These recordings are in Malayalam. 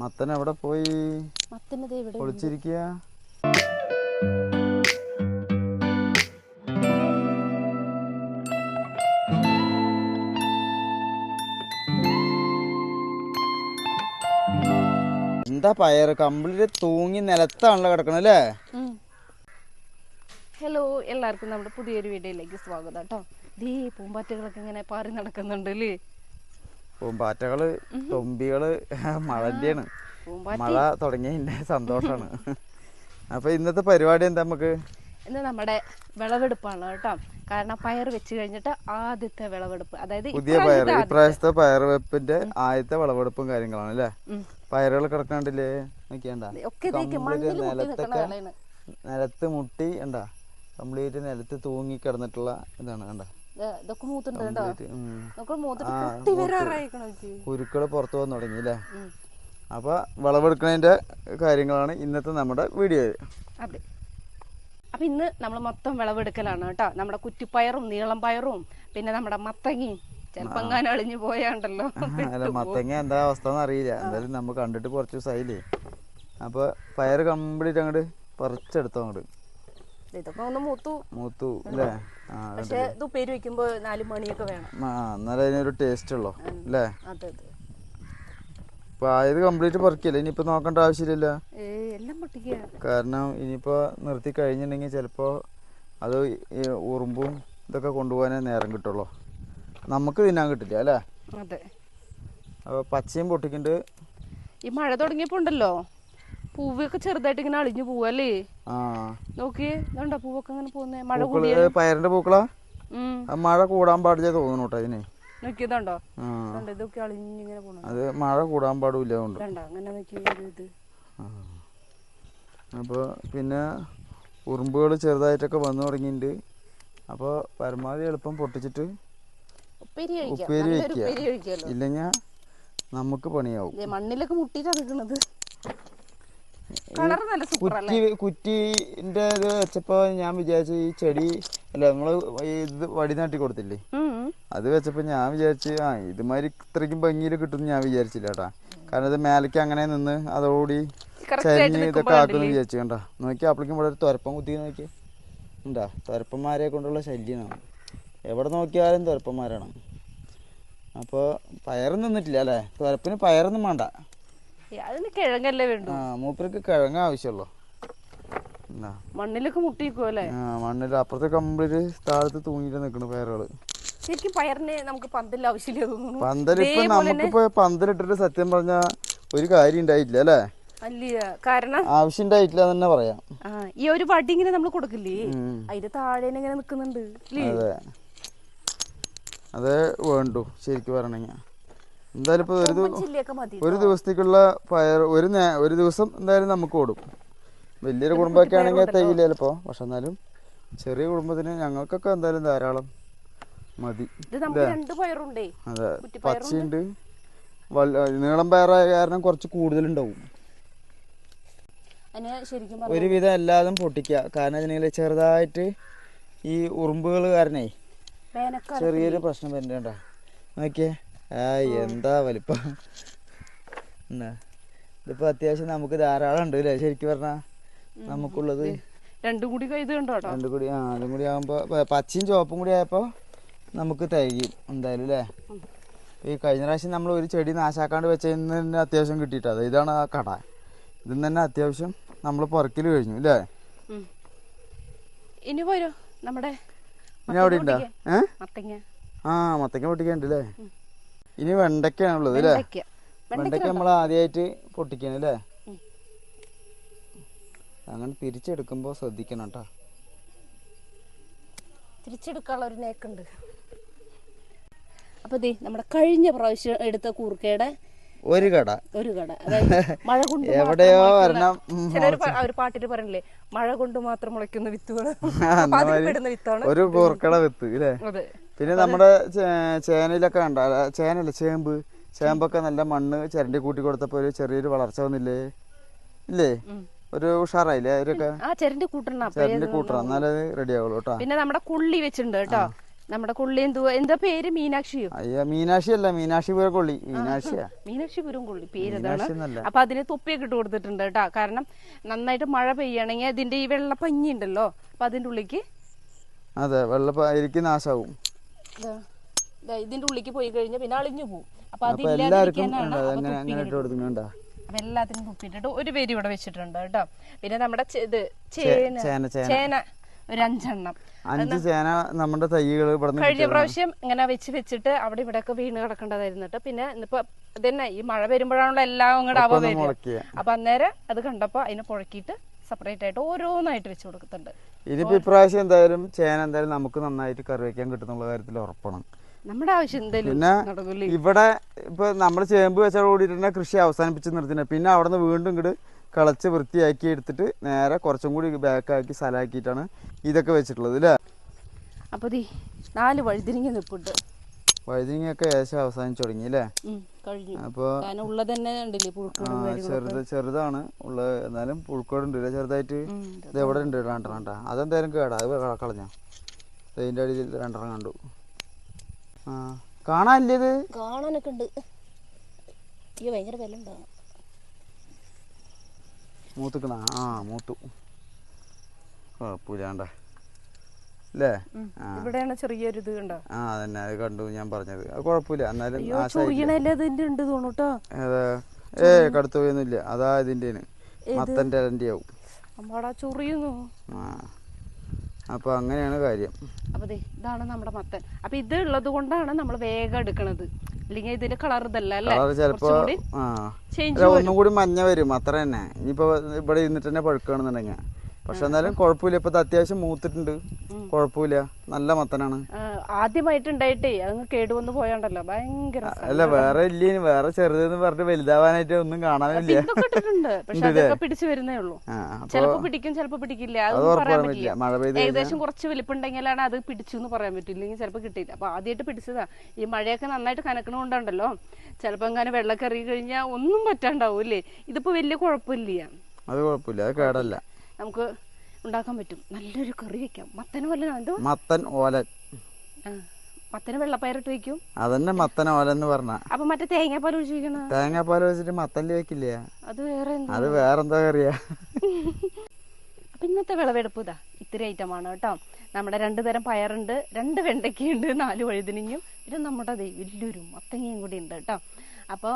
മത്തൻ എവിടെ പോയി? ഒളിച്ചിരിക്കുക എന്താ പയറ്? കമ്പിളിട്ട് തൂങ്ങി നിലത്താണല്ലോ കിടക്കണ അല്ലേ? ഹലോ എല്ലാവർക്കും നമ്മുടെ പുതിയൊരു വീഡിയോയിലേക്ക് സ്വാഗതം കേട്ടോ. ദീ പൂമ്പാറ്റകളൊക്കെ ഇങ്ങനെ പാറി നടക്കുന്നുണ്ട് അല്ലേ? പൂമ്പാറ്റകൾ തൊമ്പികൾ മഴന്റെയാണ് മഴ തുടങ്ങിയതിന്റെ സന്തോഷാണ്. അപ്പൊ ഇന്നത്തെ പരിപാടി എന്താ നമുക്ക്? ഇന്ന് നമ്മുടെ വിളവെടുപ്പാണ് കേട്ടോ. കാരണം പയർ വെച്ച് കഴിഞ്ഞിട്ട് ആദ്യത്തെ വിളവെടുപ്പ്. അതായത് പുതിയ പയർ ഇപ്രാവശ്യത്തെ പയർ വെപ്പിന്റെ ആദ്യത്തെ വിളവെടുപ്പും കാര്യങ്ങളാണ് അല്ലേ. പയറുകൾ കിടക്കാണ്ടില്ലേ? നോക്കിയണ്ട നിലത്തൊക്കെ നിലത്ത് മുട്ടി ഉണ്ടാ കംപ്ലീറ്റ് നിലത്ത് തൂങ്ങി കിടന്നിട്ടുള്ള ഇതാണ് കണ്ട? ഇതൊക്കെ മൂത്തുണ്ട് കേട്ടോ. നമുക്ക് മൂത്തിട്ട് പൊട്ടി വരാറായിക്കണോ കുരുക്കൾ പുറത്തു വന്നു തുടങ്ങി അല്ലേ? അപ്പൊ വിളവെടുക്കുന്നതിന്റെ കാര്യങ്ങളാണ് ഇന്നത്തെ നമ്മുടെ വീഡിയോ. അതെ. അപ്പൊ ഇന്ന് നമ്മൾ മൊത്തം വിളവെടുക്കലാണ് കേട്ടോ. നമ്മുടെ കുറ്റിപ്പയറും നീളം പയറും പിന്നെ നമ്മുടെ മത്തങ്ങയും. ചിലപ്പോ എങ്ങാനും അളിഞ്ഞു പോയാണ്ടല്ലോ. അല്ല മത്തങ്ങ എന്താ അവസ്ഥ അറിയില്ല എന്തായാലും നമ്മൾ കണ്ടിട്ട് കുറച്ച് ദിവസമായില്ലേ അപ്പൊ പയർ കംപ്ലീറ്റ് അങ്ങോട്ട് പറിച്ചെടുത്തോ അങ്ങോട്ട് ഇതൊക്കെ ഒന്ന് മൂത്തു. മൂത്തു അല്ലേ ആ പക്ഷെ ഇത് ഉപ്പേരി വെക്കുമ്പോ നാല് മണിയൊക്കെ വേണം. ആ എന്നാലേ അതിനൊരു ടേസ്റ്റ് ഉള്ളൂ അല്ലേ അതെ അതെ. ഇപ്പൊ ആയത് കംപ്ലീറ്റ് പറിക്കില്ല ഇനിയിപ്പോ നോക്കേണ്ട എല്ലാം പൊട്ടിക്കുക കാരണം ഇനിയിപ്പോ നിർത്തി കഴിഞ്ഞിട്ടുണ്ടെങ്കിൽ ചിലപ്പോ അത് ഉറുമ്പും ഇതൊക്കെ കൊണ്ടുപോകാനേ നേരം കിട്ടുള്ളൂ. നമുക്ക് തിന്നാൻ കിട്ടില്ല അല്ലേ അതെ. അപ്പോൾ പച്ചയും പൊട്ടിക്കുന്നുണ്ട്. ഈ മഴ തുടങ്ങിയപ്പോ ഉണ്ടല്ലോ? പൂവൊക്കെ ചെറുതായിട്ട് ഇങ്ങനെ അളിഞ്ഞു പോവല്ലേ ആ. നോക്കിയേ ഇതുണ്ടോ പൂവൊക്കെ ഇങ്ങനെ പോകുന്നേ മഴ കൂടിയ പയറിന്റെ പൂക്കളാ? മഴ കൂടാൻ പാടില്ല തോന്നുന്നു കേട്ടോ അതിന്. നോക്കിയതുണ്ടോ? ഇതൊക്കെ അളിഞ്ഞിങ്ങനെ പോണു അത് മഴ കൂടാൻ പാടില്ല അങ്ങനെ അപ്പോൾ പിന്നെ ഉറുമ്പുകൾ ചെറുതായിട്ടൊക്കെ വന്നു തുടങ്ങിയിട്ടുണ്ട്. അപ്പോൾ പരമാവധി എളുപ്പം പൊട്ടിച്ചിട്ട് ഉപ്പേരി വെക്കുക ഇല്ലെങ്കിൽ നമുക്ക് പണിയാവും. മണ്ണിലൊക്കെ മുട്ടിട്ടാ നിൽക്കുന്നത് കളർ നല്ല സൂപ്പർ അല്ലേ കുറ്റി കുറ്റിന്റെ ഇത് വെച്ചപ്പോ ഞാൻ വിചാരിച്ചു ഈ ചെടി അല്ല നമ്മൾ ഇത് വടി നാട്ടി കൊടുത്തില്ലേ അത് വെച്ചപ്പോ ഞാൻ വിചാരിച്ചു ആ ഇതുമാതിരി ഇത്രയ്ക്കും ഭംഗിയിൽ കിട്ടും ഞാൻ വിചാരിച്ചില്ല കേട്ടാ കാരണം ഇത് മേലേക്ക് അങ്ങനെ നിന്ന് അതോടി ചരിഞ്ഞ് ഇതൊക്കെ ആക്കുമെന്ന് വിചാരിച്ചു കണ്ടാ? നോക്കി അപ്പോഴേക്കും ഇവിടെ ഒരു തുരപ്പം കുത്തി നോക്കി. ഉണ്ടാ? തുരപ്പന്മാരെ കൊണ്ടുള്ള ശല്യമാണ്. എവിടെ നോക്കിയാലും തുരപ്പന്മാരാണ്. അപ്പോൾ പയറൊന്നും നിന്നിട്ടില്ല അല്ലേ? തുരപ്പിന് പയറൊന്നും വേണ്ട. അതിന് കിഴങ്ങല്ലേ വേണ്ടു. ആ മൂപ്പർക്ക് കിഴങ്ങ് ആവശ്യമുള്ളൂ മണ്ണിലൊക്കെ മുട്ടിക്കോ അല്ലേ? ആ മണ്ണിൽ അപ്പുറത്തെ കമ്പിളിൽ താഴത്ത് തൂങ്ങിട്ട് നിൽക്കണ പയറുകൾ. ശരിക്കും പയറിന് നമുക്ക് പന്തൽ ആവശ്യമില്ല തോന്നുന്നു. ഇപ്പൊ നമുക്കിപ്പോ പന്തലിട്ടിട്ട് സത്യം പറഞ്ഞ ഒരു കാര്യം ഉണ്ടായിട്ടില്ല അല്ലേ? കാരണം ആവശ്യം ഉണ്ടായിട്ടില്ല തന്നെ പറയാം. ഈ ഒരു വടി ഇങ്ങനെ നമ്മൾ കൊടുക്കില്ലേ. അതിന്റെ താഴെ ഇങ്ങനെ നിക്കുന്നുണ്ട് അതെ. അതെ വേണ്ടു ശരിക്കും പറയണെങ്കിൽ എന്തായാലും ഇപ്പോൾ ഒരു ദിവസത്തേക്കുള്ള പയർ ഒരു ഒരു ദിവസം എന്തായാലും നമുക്ക് ഓടും. വലിയൊരു കുടുംബമൊക്കെ ആണെങ്കിൽ തികയില്ല ചിലപ്പോ പക്ഷെ എന്നാലും ചെറിയ കുടുംബത്തിന് ഞങ്ങൾക്കൊക്കെ എന്തായാലും ധാരാളം മതി. അതെ. പച്ചയുണ്ട്. നീളം പയറായ കാരണം കുറച്ച് കൂടുതലുണ്ടാവും. അതിന് ഒരുവിധം എല്ലാതും പൊട്ടിക്കുക. കാരണം വെച്ചിട്ടുണ്ടെങ്കിൽ ചെറുതായിട്ട് ഈ ഉറുമ്പുകൾ കാരണേ ചെറിയൊരു പ്രശ്നം വരുന്നുണ്ടോ നോക്കിയേ. എന്താ വലിപ്പം? എന്നാ ഇതിപ്പോ അത്യാവശ്യം നമുക്ക് ധാരാളം ഉണ്ട് അല്ലേ? ശരിക്കും പറഞ്ഞാ നമുക്കുള്ളത് രണ്ടും കൂടി രണ്ടും കൂടി ആ അതും കൂടി ആകുമ്പോ പച്ചയും ചുവപ്പും കൂടി ആയപ്പോ നമുക്ക് തികയും എന്തായാലും അല്ലേ? ഈ കഴിഞ്ഞ പ്രാവശ്യം നമ്മൾ ഒരു ചെടി നാശാക്കാണ്ട് വെച്ചതിന് തന്നെ അത്യാവശ്യം കിട്ടിയിട്ടത് ഇതാണ് ആ കട. ഇതിന് തന്നെ അത്യാവശ്യം നമ്മൾ പുറക്കിൽ കഴിഞ്ഞു അല്ലേ? ഇനി പോരോ നമ്മുടെ ഇനി അവിടെ ഉണ്ടോ? ഏ? ആ മത്തങ്ങ പൊട്ടിക്കണ്ട് അല്ലേ? ഇനി വെണ്ടയ്ക്കാണുള്ളത് അല്ലേ വെണ്ടയ്ക്ക. നമ്മൾ ആദ്യമായിട്ട് പൊട്ടിക്കണം അല്ലേ അങ്ങനെ തിരിച്ചെടുക്കുമ്പോ ശ്രദ്ധിക്കണം കേട്ടോ തിരിച്ചെടുക്കാനുള്ള ഒരു നേക്കുണ്ട്. അപ്പൊ ദേ നമ്മുടെ കഴിഞ്ഞ പ്രാവശ്യം എടുത്ത കൂർക്കയുടെ ഒരു കട. ഒരു കട. മഴ കൊണ്ട് എവിടെയോ ആ ഒരു പാട്ടിൽ പറഞ്ഞില്ലേ മഴ കൊണ്ട് മാത്രം മുളയ്ക്കുന്ന വിത്തുകൾ ഒരു കൂർക്കട വിത്ത് അല്ലേ അതെ. പിന്നെ നമ്മുടെ ചേനയിലൊക്കെ കണ്ട ചേനല്ല ചേമ്പ്. ചേമ്പൊക്കെ നല്ല മണ്ണ് ചിരണ്ടി കൂട്ടി കൊടുത്തപ്പോ ഒരു ചെറിയൊരു വളർച്ച വന്നില്ലേ? ഇല്ലേ? ഒരു ഉഷാറായില്ലേ? അവരൊക്കെ ചെരണ്ടി കൂട്ടണ. ചിരണ്ടി കൂട്ടണം. എന്നാലേ റെഡി ആവുള്ളൂ കേട്ടോ. പിന്നെ നമ്മുടെ കുള്ളി വെച്ചിട്ടുണ്ട് കേട്ടോ. നമ്മുടെ കുള്ളി എന്തുവാ? എന്താ പേര്? മീനാക്ഷിയോ? അയ്യ മീനാക്ഷി അല്ല മീനാക്ഷി പുരം കൊള്ളി. മീനാക്ഷിയാ. മീനാക്ഷി പുരം കൊള്ളി. പേര് അതാണ്. അപ്പൊ അതിന് തൊപ്പിയൊക്കെ ഇട്ട് കൊടുത്തിട്ടുണ്ട് കേട്ടോ. കാരണം നന്നായിട്ട് മഴ പെയ്യണെങ്കിൽ അതിന്റെ ഈ വെള്ള പഞ്ഞി ഉണ്ടല്ലോ. അപ്പൊ അതിന്റെ ഉള്ളിക്ക് അതെ വെള്ളപ്പായിരിക്കും നാശാവും. ദാ, ദാ ഇതിന്റെ ഉള്ളിക്ക് പോയി കഴിഞ്ഞാൽ പിന്നെ അളിഞ്ഞു പോകും അപ്പൊ അതില്ലാതിരിക്കാനാണ്. അപ്പൊ എല്ലാത്തിനും തുപ്പിട്ടിട്ട് ഒരു പേര് ഇവിടെ വെച്ചിട്ടുണ്ട് കേട്ടോ. പിന്നെ നമ്മുടെ ഇത് ചേന. ചേന ഒരു അഞ്ചെണ്ണം. അഞ്ച് ചേന നമ്മുടെ തൈകൾ കഴിഞ്ഞ പ്രാവശ്യം ഇങ്ങനെ വെച്ച് വെച്ചിട്ട് അവിടെ ഇവിടെ ഒക്കെ വീണ് കിടക്കേണ്ടതായിരുന്നു കേട്ടോ. പിന്നെ ഇന്നിപ്പോ ഇതന്നെ ഈ മഴ വരുമ്പോഴാണല്ലോ എല്ലാം അങ്ങോട്ട് അവ വരും അപ്പൊ അന്നേരം അത് കണ്ടപ്പോ അതിനെ പുഴക്കിയിട്ട് സെപ്പറേറ്റ് ആയിട്ട് ഓരോന്നായിട്ട് വെച്ച് കൊടുക്കുന്നുണ്ട്. ഇനിയിപ്പോ ഇപ്രാവശ്യം എന്തായാലും ചേന എന്തായാലും നമുക്ക് നന്നായിട്ട് കറി വയ്ക്കാൻ കിട്ടുന്നുള്ള കാര്യത്തിൽ ഉറപ്പാണ്. നമ്മുടെ ആവശ്യം എന്തായാലും ഇവിടെ ഇപ്പൊ നമ്മൾ ചേമ്പ് വെച്ചാൽ തന്നെ കൃഷി അവസാനിപ്പിച്ച് നിർത്തിന പിന്നെ അവിടെ നിന്ന് വീണ്ടും ഇങ്ങോട്ട് കളച്ച് വൃത്തിയാക്കി എടുത്തിട്ട് നേരെ കുറച്ചും കൂടി ബാക്കാക്കി സ്ഥലമാക്കിയിട്ടാണ് ഇതൊക്കെ വെച്ചിട്ടുള്ളത് അല്ലേ അപ്പൊ ദീ നാല് വഴുതിരിങ്ങി നിപ്പുണ്ട് ഒക്കെ ഏകദേശം അവസാനിച്ചു തുടങ്ങി അല്ലേ അപ്പോൾ ചെറുത് ചെറുതാണ് ഉള്ളത് എന്നാലും പുഴുക്കോടുണ്ട് ചെറുതായിട്ട്? ഇത് എവിടെ ഉണ്ട്? രണ്ടെണ്ണം കേട്ടാ അതെന്തായാലും കേടാ അത് കളഞ്ഞ. അതിന്റെ ഇതിന്റെ അടിയിൽ രണ്ടെണ്ണം കണ്ടു. ആ കാണാനില്ലേ ഇത് കാണാനൊക്കെ ഉണ്ട്. ഈ ഭയങ്കര വില ഉണ്ടാകും മൂത്തുക്കണ ആ മൂത്തു. കുഴപ്പമില്ലാണ്ട. അല്ലേ ഇവിടെയാണ് ചെറിയൊരു ഇത് കണ്ടോ? ആ അതന്നെ. അത് കണ്ടു ഞാൻ പറഞ്ഞത്. അത് കുഴപ്പമില്ല. എന്നാലും ഉണ്ട് തോന്നുട്ടോ ഏ കടുത്തു പോയൊന്നുമില്ല അതാ ഇതിന്റെ മത്തന്റെ ഇലന്റെ ആവും ചൊറിയുന്നു. ആ. അപ്പോൾ അങ്ങനെയാണ് കാര്യം. അപ്പൊ ഇതാണ് നമ്മുടെ മത്തൻ. അപ്പൊ ഇത് ഉള്ളത് കൊണ്ടാണ് നമ്മൾ വേഗം എടുക്കണത്. അല്ലെങ്കിൽ ഇതിന്റെ കളർ ഇതല്ല അല്ലേ? അല്ല ഒന്നും കൂടി മഞ്ഞ വരും. അത്ര തന്നെ. ഇനിയിപ്പോ ഇവിടെ ഇരുന്നിട്ട് തന്നെ പഴുക്കുകയാണെന്നുണ്ടെങ്കിൽ പക്ഷെ എന്നാലും കുഴപ്പമില്ല. ഇപ്പൊ അത്യാവശ്യം മൂത്തിട്ടുണ്ട്. കുഴപ്പമില്ല. നല്ല മത്തനാണ്. ആദ്യമായിട്ടുണ്ടായിട്ടേ അങ്ങ് കേടുവന്ന് പോയാണ്ടല്ലോ. ഭയങ്കര അല്ല വേറെ ഇല്ലേ വേറെ ചെറുതെന്ന് പറഞ്ഞിട്ട് വലുതാവാനായിട്ട് ഒന്നും കാണാനില്ല. പിടിച്ചു വരുന്നേ ഉള്ളൂ. ചിലപ്പോ പിടിക്കും ചിലപ്പോ പിടിക്കില്ല. മഴ പെയ്ത് ഏകദേശം കുറച്ച് വലിപ്പുണ്ടെങ്കിലാണ് അത് പിടിച്ചു എന്ന് പറയാൻ പറ്റില്ല ഇല്ലെങ്കിൽ ചിലപ്പോ കിട്ടിയില്ല. അപ്പൊ ആദ്യമായിട്ട് പിടിച്ചതാ. ഈ മഴയൊക്കെ നന്നായിട്ട് കനക്കണോണ്ടുണ്ടല്ലോ ചിലപ്പോ അങ്ങനെ വെള്ളം കയറി കഴിഞ്ഞാൽ ഒന്നും പറ്റാണ്ടാവും അല്ലേ ഇതിപ്പോ വലിയ കുഴപ്പമില്ല. അത് കുഴപ്പമില്ല. അത് കേടല്ല. നമുക്ക് ഉണ്ടാക്കാൻ പറ്റും. നല്ലൊരു കറി വെക്കാം. മത്തൻ എന്തോ? മത്തൻ ഓല. മത്തന് വെള്ളപ്പയറിട്ട് വെക്കും. അതന്നെ മത്തൻ ഓല എന്ന് പറഞ്ഞ. അപ്പൊ മറ്റേ തേങ്ങാപ്പാൽ ഒഴിച്ച് വെക്കണ തേങ്ങാപ്പാൽ വെച്ചിട്ട് മത്തനിൽ വെക്കില്ലേ അത് വേറെ അത് വേറെന്താ കറിയാ? അപ്പൊ ഇന്നത്തെ വിളവെടുപ്പ് ഇതാ. ഇത്തിരി ആണ് കേട്ടോ. നമ്മുടെ രണ്ട് തരം പയറുണ്ട് രണ്ട് വെണ്ടയ്ക്കയുണ്ട് നാല് വഴുതിനിങ്ങും പിന്നെ നമ്മുടെ വലിയൊരു മത്തങ്ങയും കൂടി ഉണ്ട് കേട്ടോ. അപ്പോൾ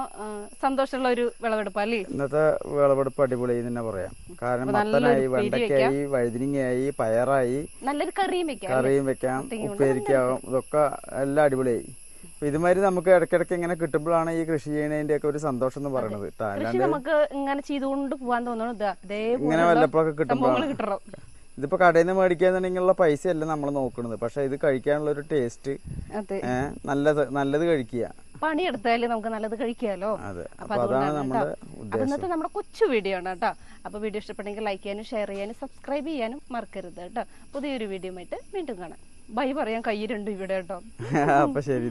സന്തോഷമുള്ള ഒരു വിളവെടുപ്പല്ലേ ഇന്നത്തെ വിളവെടുപ്പ് അടിപൊളി തന്നെ പറയാം. കാരണം അപ്പൊ മത്തനായി വെണ്ടക്കായി വെണ്ടയ്ക്കായി വഴുതിനിങ്ങയായി പയറായി നല്ലൊരു കറിയും വെക്കാം കറിയും വെക്കാം ഉപ്പേരിക്കാവും. ഇതൊക്കെ എല്ലാം അടിപൊളിയായി. അപ്പൊ ഇതുമാതിരി നമുക്ക് ഇടയ്ക്കിടയ്ക്ക് ഇങ്ങനെ കിട്ടുമ്പോഴാണ് ഈ കൃഷി ചെയ്യുന്നതിന്റെ ഒക്കെ ഒരു സന്തോഷം എന്ന് പറയുന്നത്. നമുക്ക് ഇങ്ങനെ ചെയ്തുകൊണ്ട് പോകാൻ തോന്നുന്നു ഇങ്ങനെ വല്ലപ്പോഴൊക്കെ കിട്ടുമ്പോഴാണ് ഇതിപ്പോ കടയിൽ നിന്ന് മേടിക്കാന്നുണ്ടെങ്കിലുള്ള പൈസ അല്ല നമ്മൾ നോക്കുന്നത് പക്ഷെ ഇത് കഴിക്കാനുള്ള ഒരു ടേസ്റ്റ് അതെ. നല്ലത് നല്ലത് കഴിക്കുക. പണിയെടുത്താൽ നമുക്ക് നല്ലത് കഴിക്കാലോ? അപ്പൊ അതുകൊണ്ടാണ് നമ്മുടെ കേട്ടോ. അപ്പൊ ഉദ്ദേശം. ഇന്നത്തെ നമ്മുടെ കൊച്ചു വീഡിയോ ആണ് കേട്ടോ. അപ്പൊ വീഡിയോ ഇഷ്ടപ്പെട്ടെങ്കിൽ ലൈക്ക് ചെയ്യാനും ഷെയർ ചെയ്യാനും സബ്സ്ക്രൈബ് ചെയ്യാനും മറക്കരുത് കേട്ടോ. പുതിയൊരു വീഡിയോ ആയിട്ട് വീണ്ടും കാണാം. ബൈ പറയാൻ കയ്യിലുണ്ട് ഇവിടെ കേട്ടോ. അപ്പൊ ശരി